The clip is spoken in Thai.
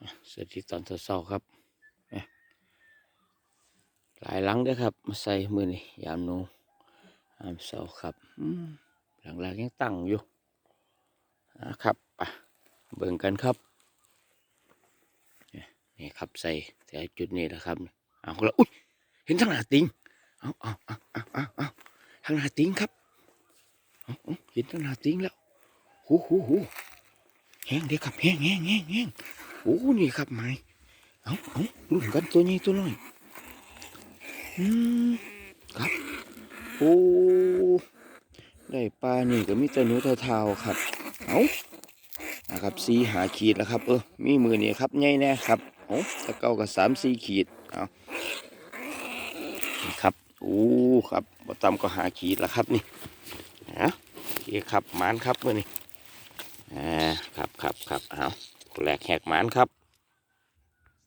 สวัสดีตอนเช้าครับ หลายหลังเด้อครับ มาใส่มือนี่ยามนูยามเช้าครับหลังๆยังตั้งอยู่นะครับอะเบิ่งกันครับ นี่ครับใส่แต่จุดนี้นะครับ เอาละอุ้ยเห็นทางหน้าติงเอาเอาเอาเอาเอาเอาทางหน้าติงครับเห็นทางหน้าติงแล้วหูหูหูแห้งเด้อครับแห้งแห้งแห้งแห้ง อ้นี่ครับไม้เอาเอาลุ้นกันตัวนี้ตัวน้อยอืมครับโอ้ได้ปลานี่ก็มีแต่หนูเท่าๆครับเอานะครับสีหาขีดแล้วครับ เออมีมือนี่ครับใหญ่แน่ครับเอาตะเก้ากับสามสี่ขีดเอาครับโอ้ครับบต่ำก็หาขีดแล้วครับนี่นะโอเคครับหมานครับเมื่อนี่อ่าครับ แหกหมานครับ